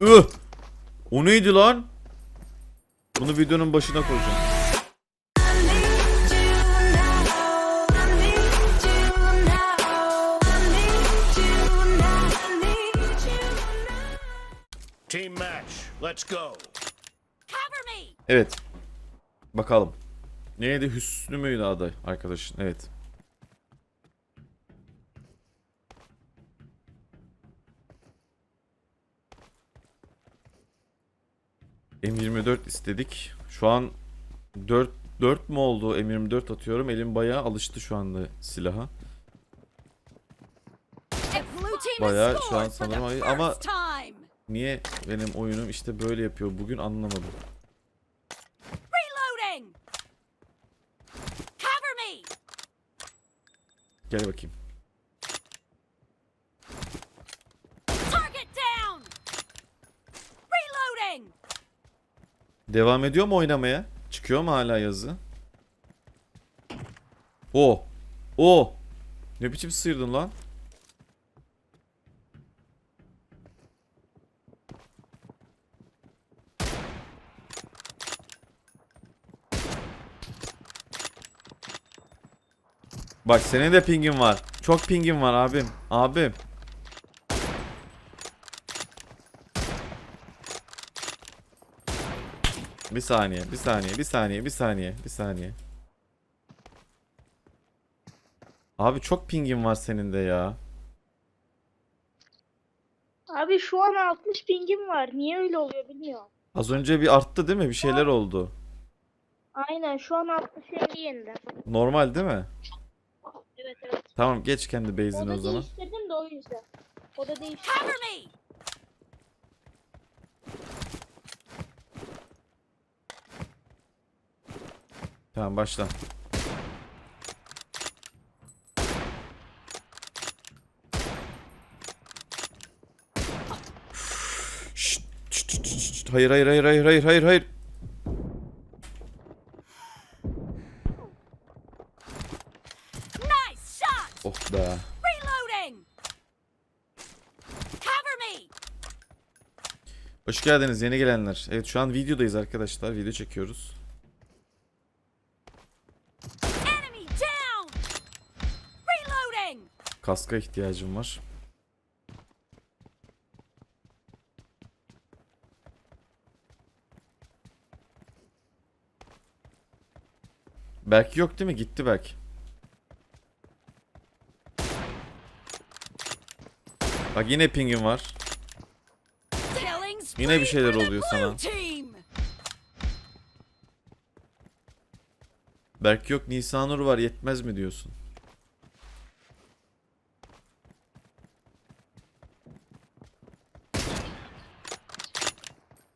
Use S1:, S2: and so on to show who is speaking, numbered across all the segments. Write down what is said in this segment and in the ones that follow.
S1: Üh! O neydi lan? Bunu videonun başına koyacağım.
S2: Team match. Let's go.
S3: Cover me!
S1: Evet. Bakalım. Neydi? Hüsnü müydü adı arkadaşın? Evet. M24 istedik. Şu an 4 4 mü oldu? M24 atıyorum. Elim bayağı alıştı şu anda silaha. Bayağı şu an sanırım ama-. Niye benim oyunum işte böyle yapıyor bugün anlamadım. Gel bakayım.
S3: Target down! Reloading!
S1: Devam ediyor mu oynamaya? Çıkıyor mu hala yazı? O. O. Ne biçim sıyırdın lan? Bak senin de pingin var. Çok pingin var abim. Abim. Bir saniye, bir saniye, bir saniye, bir saniye, bir saniye. Abi çok pingin var senin de ya.
S4: Abi şu an 60 pingim var. Niye öyle oluyor bilmiyorum.
S1: Az önce bir arttı değil mi? Bir şeyler oldu.
S4: Aynen şu an 60 50 yeniden.
S1: Normal değil mi?
S4: Evet evet.
S1: Tamam geç kendi base'ini
S4: Oda
S1: o zaman.
S4: değiştirdim de o yüzden. Oda değiştirdim.
S3: Cover me!
S1: Tamam başla. Şşt, şşt, şşt, şşt. Hayır hayır hayır hayır hayır hayır hayır.
S3: Nice shot!
S1: Oh be.
S3: Reloading! Cover me!
S1: Hoş geldiniz yeni gelenler. Evet şu an videodayız arkadaşlar. Video çekiyoruz. Kaska ihtiyacım var. Belki yok değil mi? Gitti belki. Bak yine pingim var. Yine bir şeyler oluyor sana. Belki yok Nisanur var yetmez mi diyorsun?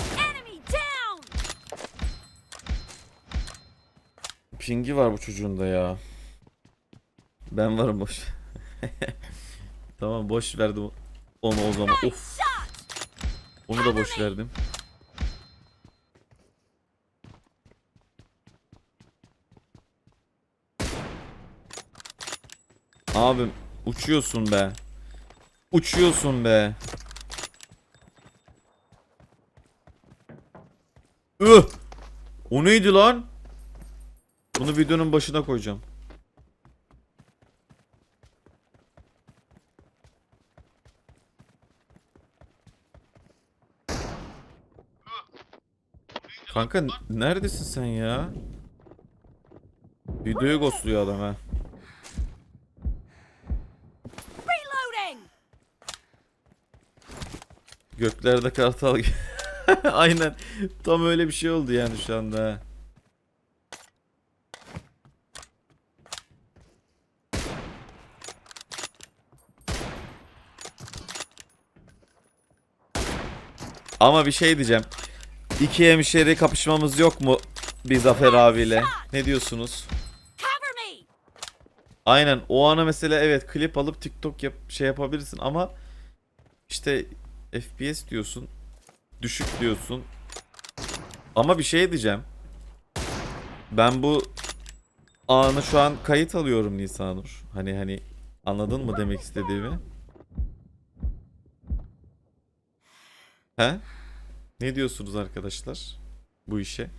S3: Enemy down!
S1: Pingi var bu çocuğun da ya. Ben varım boş. tamam boş verdim onu o zaman. Of onu da boş verdim. Abim uçuyorsun be. Uçuyorsun be. Üh! O neydi lan? Bunu videonun başına koyacağım. Kanka neredesin sen ya? Videoyu ghostluyor adam ha. Göklerde kartal. Aynen. Tam öyle bir şey oldu yani şu anda. Ama bir şey diyeceğim. İki hemşeri kapışmamız yok mu? Bir Zafer abiyle. Ne diyorsunuz? Aynen o ana mesela evet klip alıp TikTok yap şey yapabilirsin ama işte FPS diyorsun düşük diyorsun ama bir şey diyeceğim ben bu anı şu an kayıt alıyorum Nisanur hani hani anladın mı demek istediğimi He? Ne diyorsunuz arkadaşlar bu işe?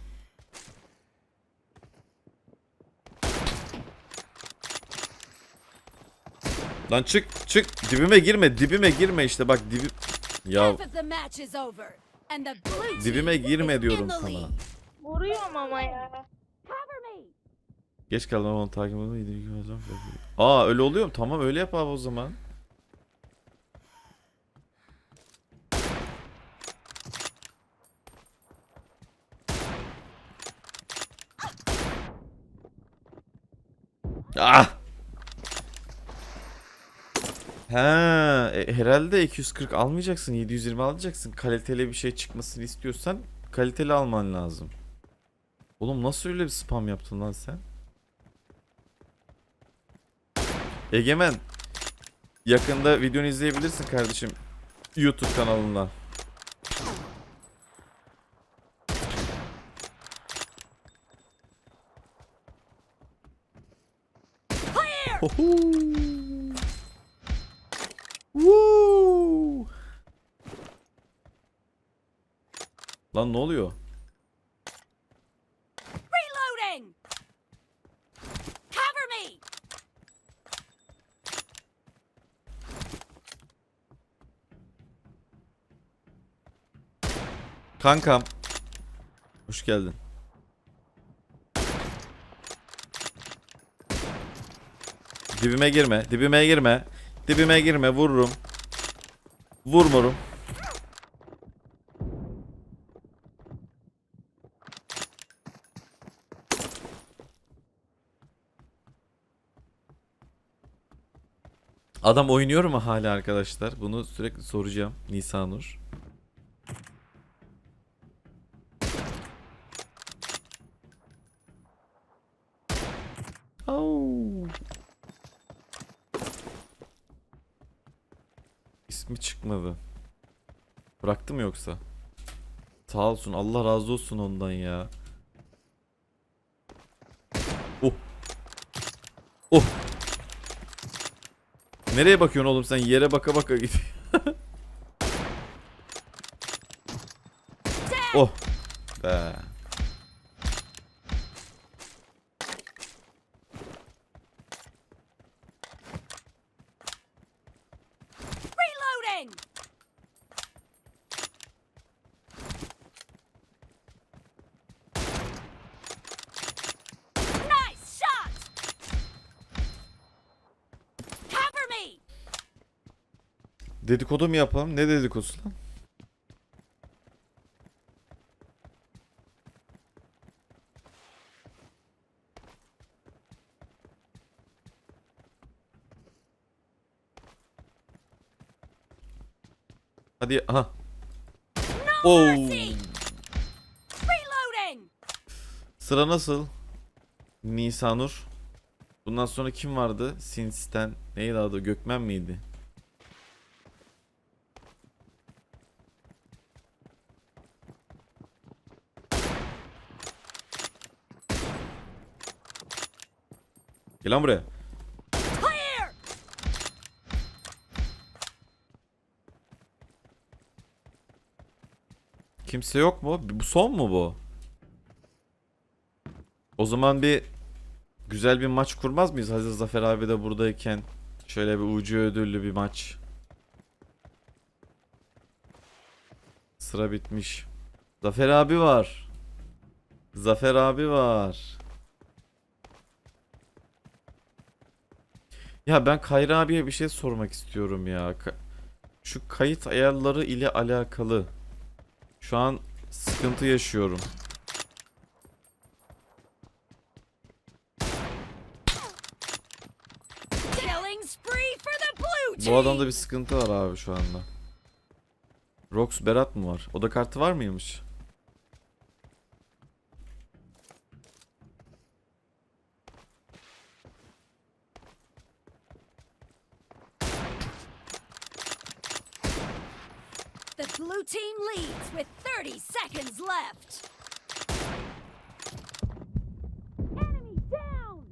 S1: Lan çık çık dibime girme dibime girme işte bak dibi ya dibime girme diyorum sana.
S4: Vuruyorum ama ya.
S1: Geç kaldım onu takip etmeyi Aa öyle oluyor mu? Tamam öyle yap abi o zaman. Ah! Ha, e, herhalde 240 almayacaksın, 720 alacaksın. Kaliteli bir şey çıkmasını istiyorsan kaliteli alman lazım. Oğlum nasıl öyle bir spam yaptın lan sen? Egemen yakında videonu izleyebilirsin kardeşim YouTube kanalından. Oho. Woo. Lan ne oluyor?
S3: Reloading. Cover me.
S1: Kankam. Hoş geldin. Dibime girme, dibime girme. Dibime girme, vururum. Vurmurum. Adam oynuyor mu hala arkadaşlar? Bunu sürekli soracağım Nisanur. Çıkmadı. Bıraktı mı yoksa? Sağ olsun Allah razı olsun ondan ya. Oh. Oh. Nereye bakıyorsun oğlum sen? Yere baka baka git. oh. Be.
S3: Reloading. Nice shot. Cover me.
S1: Dedikodu mu yapalım? Ne dedikodusu lan? Hadi aha.
S3: Reloading.
S1: Sıra nasıl? Nisanur. Bundan sonra kim vardı? Sinsten. Neydi adı? Gökmen miydi? Gel lan buraya. Kimse yok mu? Bu son mu bu? O zaman bir güzel bir maç kurmaz mıyız? Hazır Zafer abi de buradayken şöyle bir ucu ödüllü bir maç. Sıra bitmiş. Zafer abi var. Zafer abi var. Ya ben Kayra abiye bir şey sormak istiyorum ya. Ka- Şu kayıt ayarları ile alakalı. Şu an sıkıntı yaşıyorum. Bu adamda bir sıkıntı var abi şu anda. Rox Berat mı var? Oda kartı var mıymış?
S3: The blue team leads with 30 seconds left. Enemy down.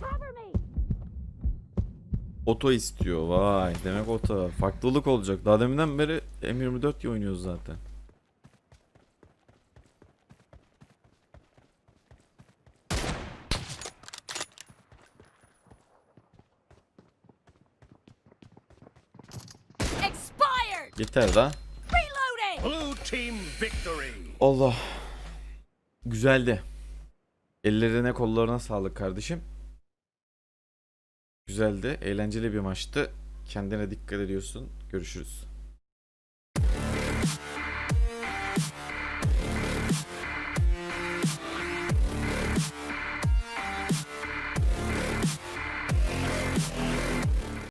S3: Cover me.
S1: Oto istiyor. Vay demek oto. Farklılık olacak. Daha deminden beri M24 diye oynuyoruz zaten. Yeter da.
S3: Reloading!
S2: Blue team victory.
S1: Allah. Güzeldi. Ellerine kollarına sağlık kardeşim. Güzeldi. Eğlenceli bir maçtı. Kendine dikkat ediyorsun. Görüşürüz.